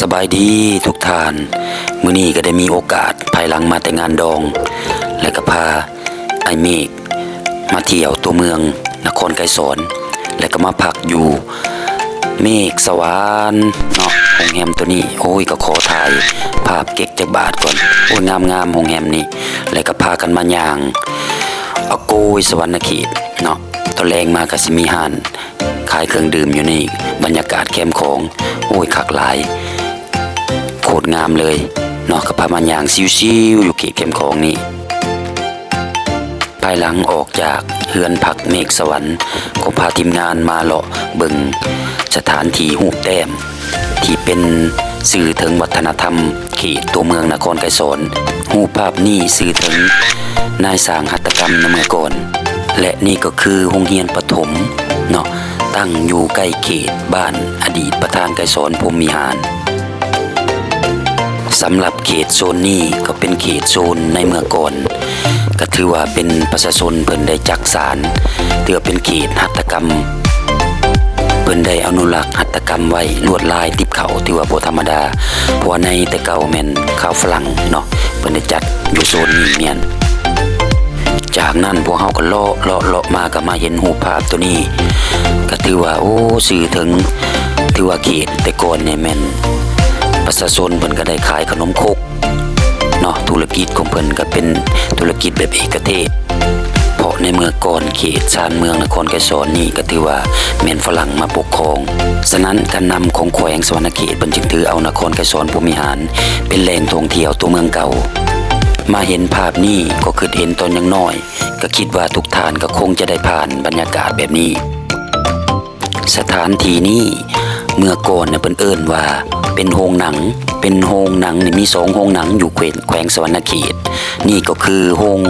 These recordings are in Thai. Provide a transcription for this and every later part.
สบายดีทุกท่าน มื้อนี้ก็ได้มีโอกาสภายหลังมาแต่งานดอง และก็พาไอเมฆมาเที่ยวตัวเมือง นครไกรสอนและก็มาพักอยู่ เมฆสวรรค์เนาะโรงแรมตัวนี้โอ้ยก็ขอถ่าย ภาพเก็กจากบาทก่อนโอ้ยงามงามๆโรงแรมนี้ แล้วก็พากันมาย่างอาโกยสวรรณเขตเนาะตอนแรงมาก็สิมีห้านขายเครื่องดื่มอยู่นี่บรรยากาศแคมของโอ้ยคักหลาย ตรงามเลยเนาะกับพามันยางซิวๆอยู่เขตเข้มของนี่ภายหลังออกจากเฮือนพักเมฆสวรรค์ก็พาทีมงานมาเลาะเบิงสถานที่หูปแต้ม ที่เป็นสื่อถึงวัฒนธรรมเขตตัวเมืองนครไกรสอนหูภาพนี่สื่อถึงนายสางหัตกรรมในเมื่อก่อน และนี่ก็คือโรงเรียนประถมเนาะตั้งอยู่ใกล้เขตบ้านอดีตประธานไกรสอนพรมมิหาร สำหรับเขตโซนนี้ก็เป็นเขตโซนในเมื่อก่อน ก็ถือว่าเป็นประชาชนเพิ่นได้จักสารเถือเป็นเขตหัตถกรรม เพิ่นได้อนุรักษ์หัตถกรรมไว้ลวดลายติบเขาถือว่าบ่ธรรมดาเพราะว่าในแต่เก่าแม่นข้าวฝรั่งเนาะเพิ่นได้จัดอยู่โซนนี้แม่นจากนั้นพวกเฮาก็เลาะเลาะเลาะมาก็มาเห็นรูปภาพตัวนี้ ก็ถือว่าโอ้สื่อถึงถือว่าเขตแต่ก่อนเนี่ยแม่น ประชาชนเพิ่นก็ได้ขายขนมคกเนาะธุรกิจของเพิ่นก็เป็นธุรกิจแบบเอกเทศ เพราะในเมื่อก่อนเขตชานเมืองนครไกรสอนนี่ก็ถือว่าแม่นฝรั่งมาปกครอง ฉะนั้นการนำของแขวงสวรรณเขตเพิ่นจึงถือเอานครไกรสอนภูมิหาร เป็นแหล่งท่องเที่ยวตัวเมืองเก่ามาเห็นภาพนี้ก็คือเห็นตอนยังน้อย ก็คิดว่าทุกทานก็คงจะได้ผ่านบรรยากาศแบบนี้ สถานที่นี้เมื่อก่อนเนี่ยเพิ่นเอิ้นว่า เป็นโรงหนัง เป็นโรงหนังนี่มีสองโรงหนังอยู่แขวงสวรรณเขต นี่ก็คือโรง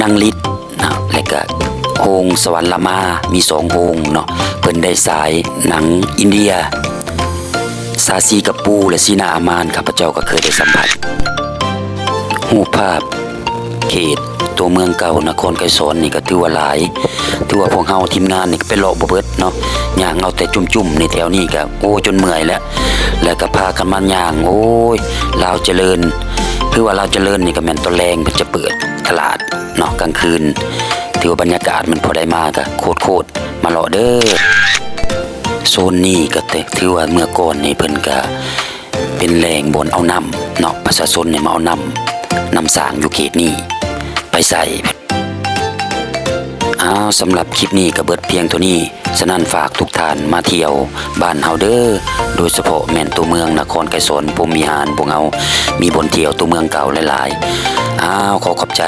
นางลิศนะและก็โรงสวรรค์ละมามีสองโรงเนาะเพิ่นได้สายหนังอินเดียซาซีกับปูและซีนาอามานข้าพเจ้าก็เคยได้สัมผัสรูภาพ เขต ตัวเมืองเก่านครไกรสอนนี่ก็ถือว่าหลายถือว่าพวกเฮาทีมงานนี่ก็ไปเลาะบ่เบิดเนาะย่างเอาแต่จุ่มๆในแถวนี้ก็โอ้จนเมื่อยแล้ว แล้วก็พากันมาย่าง โอ้ยลาวเจริญ คือว่าลาวเจริญนี่ก็แม่นตอนแรงเพิ่นจะเปิดตลาดเนาะกลางคืนถือว่าบรรยากาศมันพอได้มาก็โคตรๆมาเลาะเด้อโซนนี้ก็แต่ถือว่าเมื่อก่อนนี่เพิ่นก็เป็นแหล่งบนเอานำเนาะประชาชนเนี่ยมาเอานำนำสางอยู่เขตนี้ ไปใส่อ้าวสำหรับคลิปนี้ก็เบิดเพียงตัวนี้ ฉะนั้นฝากทุกท่านมาเที่ยว บ้านเฮาเดอร์โดยเฉพาะแม่นตัวเมืองนครไกรสนภูมิหารพวกเฮามีบนเที่ยวตัวเมืองเก่าหลายๆอ้าวขอขอบใจ